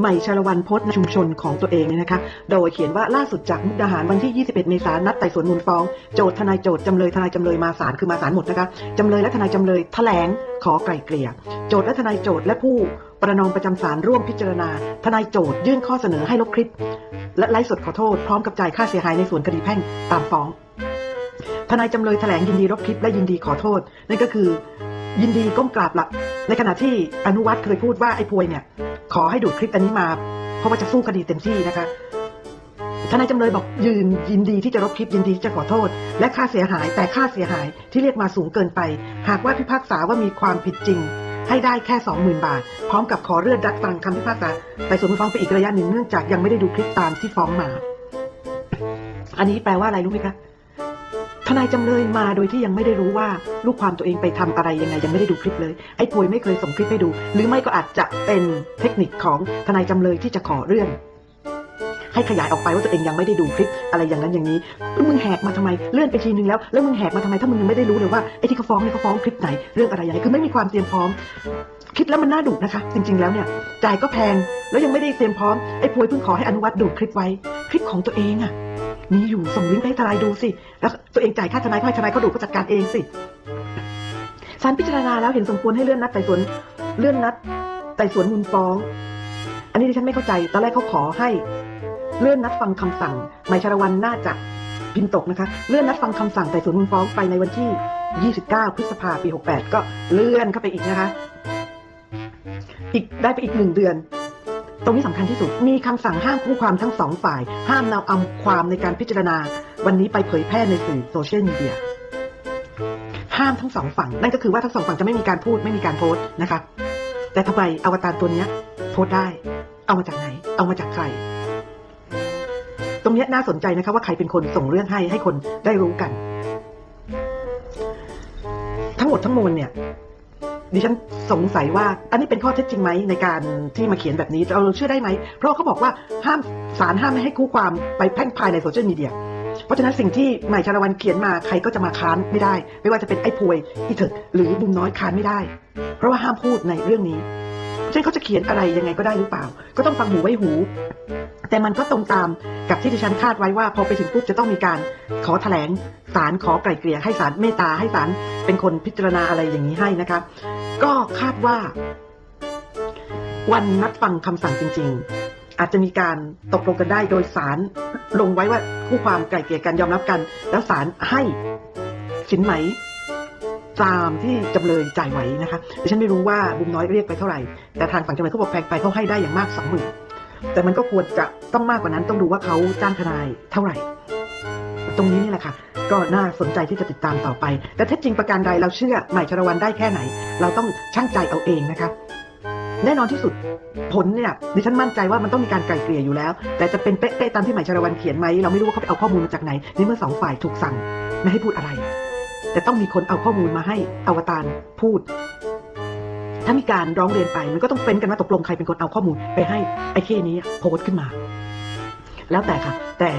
ใหม่ชาละวันพสต์ชุมชนของตัวเองเนี่ยนะคะ โดยเขียนว่าล่าสุดจากมุกดาหารวันที่ 21 เมษายนนัดไต่สวนมูลฟ้อง โจทย์ทนายโจทย์จำเลยทนายจำเลยมาศาลคือมาศาลหมดนะคะจำเลยและทนายจำเลยแถลงขอไกล่เกลี่ย โจทย์และทนายโจทย์และผู้ประนอมประจำศาลร่วมพิจารณา ทนายโจทย์ยื่นข้อเสนอให้ลบคลิป และไลฟ์สดขอโทษพร้อมกับจ่ายค่าเสียหายในส่วนคดีแพ่งตามฟ้อง ทนายจำเลยแถลงยินดีลบคลิปและยินดีขอโทษ นั่นก็คือยินดีก้มกราบละในขณะที่อนุวัฒน์เคยพูดว่าไอ้พวยเนี่ย ขอให้ดูดคลิปอันนี้มา เพราะว่าจะสู้คดีเต็มที่นะคะทนายจำเลยบอกยืนยินดีที่จะลบคลิปยินดีที่จะขอโทษ และค่าเสียหายแต่ค่าเสียหายที่เรียกมาสูงเกินไป หากว่าพิพากษาว่ามีความผิดจริง ให้ได้แค่ 20,000 บาท พร้อมกับขอเลื่อนรัดฟังคำพิพากษาไต่สวนฟ้องไปอีกระยะหนึ่งเนื่องจากยังไม่ได้ดูคลิปตามที่ฟ้องมา อันนี้แปลว่าอะไรรู้ไหมคะ ทนายจำเลยมาโดยที่ยังไม่ได้รู้ว่าลูกความตัวเองไปทำอะไรยังไงยังไม่ได้ดูคลิปเลย ไอ้ป่วยไม่เคยส่งคลิปให้ดู หรือไม่ก็อาจจะเป็นเทคนิคของทนายจำเลยที่จะขอเรื่อง ให้ขยายออกไปว่าตัวเองยังไม่ได้ดูคลิปอะไรอย่างนั้นอย่างนี้แล้วมึงแหกมาทำไมเลื่อนไปทีนึงแล้วแล้วมึงแหกมาทำไมถ้ามึงยังไม่ได้รู้เลยว่าไอ้ที่เขาฟ้องเนี่ยเขาฟ้องคลิปไหนเรื่องอะไรยังไงคือไม่มีความเตรียมพร้อมคิดแล้วมันน่าดุนะคะ จริง ๆ แล้วเนี่ยจ่ายก็แพงแล้วยังไม่ได้เตรียมพร้อมไอ้พวยเพิ่งขอให้อนุวัตดูคลิปไว้ คลิปของตัวเองอะ มีอยู่ส่งลิงก์ไปให้ทนายดูสิ แล้วตัวเองจ่ายค่าทนายให้ทนายเขาดูก็จัดการเองสิศาลพิจารณาแล้วเห็นสมควรให้เลื่อนนัดไต่สวนเลื่อนนัดไต่สวนมูลฟ้อง อันนี้ดิฉันไม่เข้าใจ ตอนแรกเขาขอให้เลื่อนนัดฟังคำสั่งหมายชาละวันน่าจะพิมพ์ตกนะคะ เลื่อนนัดฟังคำสั่งไต่สวนมูลฟ้องไปในวันที่ 29 พฤษภาปี 68 ก็เลื่อนเข้าไปอีกนะคะ อีกได้ไปอีกหนึ่งเดือน ตรงนี้สำคัญที่สุด มีคำสั่งห้ามคู่ความทั้งสองฝ่าย ห้ามนำเอาความในการพิจารณา วันนี้ไปเผยแพร่ในสื่อโซเชียลมีเดีย ห้ามทั้งสองฝั่ง นั่นก็คือว่าทั้งสองฝั่งจะไม่มีการพูดไม่มีการโพสต์นะคะ แต่ทำไมอวตารตัวเนี้ยโพสต์ได้ เอามาจากไหน เอามาจากใคร ตรงนี้น่าสนใจนะคะว่าใครเป็นคนส่งเรื่องให้ให้คนได้รู้กัน ทั้งหมดทั้งมวลเนี่ย ดิฉันสงสัยว่าอันนี้เป็นข้อเท็จจริงไหมในการที่มาเขียนแบบนี้เราเชื่อได้ไหม เพราะเขาบอกว่าห้ามสารห้ามไม่ให้คู่ความไปแพร่งพรายในโซเชียลมีเดียเพราะฉะนั้นสิ่งที่ใหม่ชาละวันเขียนมาใครก็จะมาค้านไม่ได้ ไม่ว่าจะเป็นไอ้พวยอีเถิดหรือบุมน้อยค้านไม่ได้ เพราะว่าห้ามพูดในเรื่องนี้ เพราะฉะนั้นเขาจะเขียนอะไรยังไงก็ได้หรือเปล่า ก็ต้องฟังหูไว้หู แต่มันก็ตรงตามกับที่ดิฉันคาดไว้ว่าพอไปถึงปุ๊บจะต้องมีการขอแถลงศาลขอไกล่เกลี่ยให้ศาลเมตตาให้ศาลเป็นคนพิจารณาอะไรอย่างนี้ให้นะคะ ก็คาดว่า วันนัดฟังคำสั่งจริง ๆ อาจจะมีการตกลงกันได้โดยศาลลงไว้ว่าคู่ความไกล่เกลี่ยกันยอมรับกัน แล้วศาลให้สินไหม ตามที่จำเลยจ่ายไหวนะคะดิฉันไม่รู้ว่าบุมน้อยเรียกไปเท่าไหร่ แต่ทางฝั่งจำเลยเขาบอกแพงไปเขาให้ได้อย่างมากสองหมื่นแต่มันก็ควรจะต้องมากกว่านั้นต้องดูว่าเขาจ้างทนายเท่าไหร่ ตรงนี้นี่แหละค่ะ ก็น่าสนใจที่จะติดตามต่อไป แต่เท็จจริงประการใดเราเชื่อใหม่ชรวันได้แค่ไหน เราต้องชั่งใจเอาเองนะคะแน่นอนที่สุดผลเนี่ยดิฉันมั่นใจว่ามันต้องมีการไกล่เกลี่ยอยู่แล้ว แต่จะเป็นเป๊ะๆตามที่หม่ชรวันเขียนไหมเราไม่รู้ว่าเขาไปเอาข้อมูลมาจากไหนในเมื่อสองฝ่ายถูกสั่งไม่ให้พูดอะไร แต่ต้องมีคนเอาข้อมูลมาให้อวตารพูด ถ้ามีการร้องเรียนไปมันก็ต้องเป็นกันว่าตกลงใครเป็นคนเอาข้อมูลไปให้ไอ้เคนี้โพสต์ขึ้นมา แล้วแต่ค่ะ แต่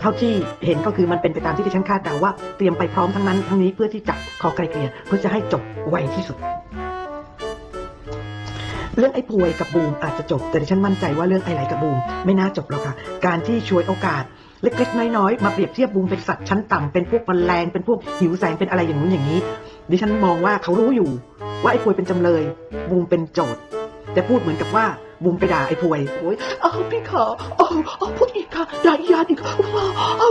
เท่าที่เห็นก็คือมันเป็นไปตามที่ดิฉันคาดเดาว่าเตรียมไปพร้อมทั้งนั้นทั้งนี้เพื่อที่จะขอไกลเกลี่ยเพื่อจะให้จบไวที่สุดเรื่องไอ้พวยกับบูมอาจจะจบ แต่ดิฉันมั่นใจว่าเรื่องไอ้ไหลกับบูมไม่น่าจบหรอกค่ะ การที่ช่วยโอกาส เล็กๆ น้อยๆ มาเปรียบเทียบบูมเป็นสัตว์ชั้นต่ำเป็นพวกแมลงเป็นพวกหิวแสงเป็นอะไรอย่างนู้นอย่างนี้ ดิฉันมองว่าเขารู้อยู่ ว่าไอ้พวยเป็นจำเลยบูมเป็นโจทย์แต่พูดเหมือนกับว่าบุมไปด่าไอ้พวยโอ้ยเอาพี่ขาเอาเอาพูดอีกค่ะด่าอีกอีกเอาเอา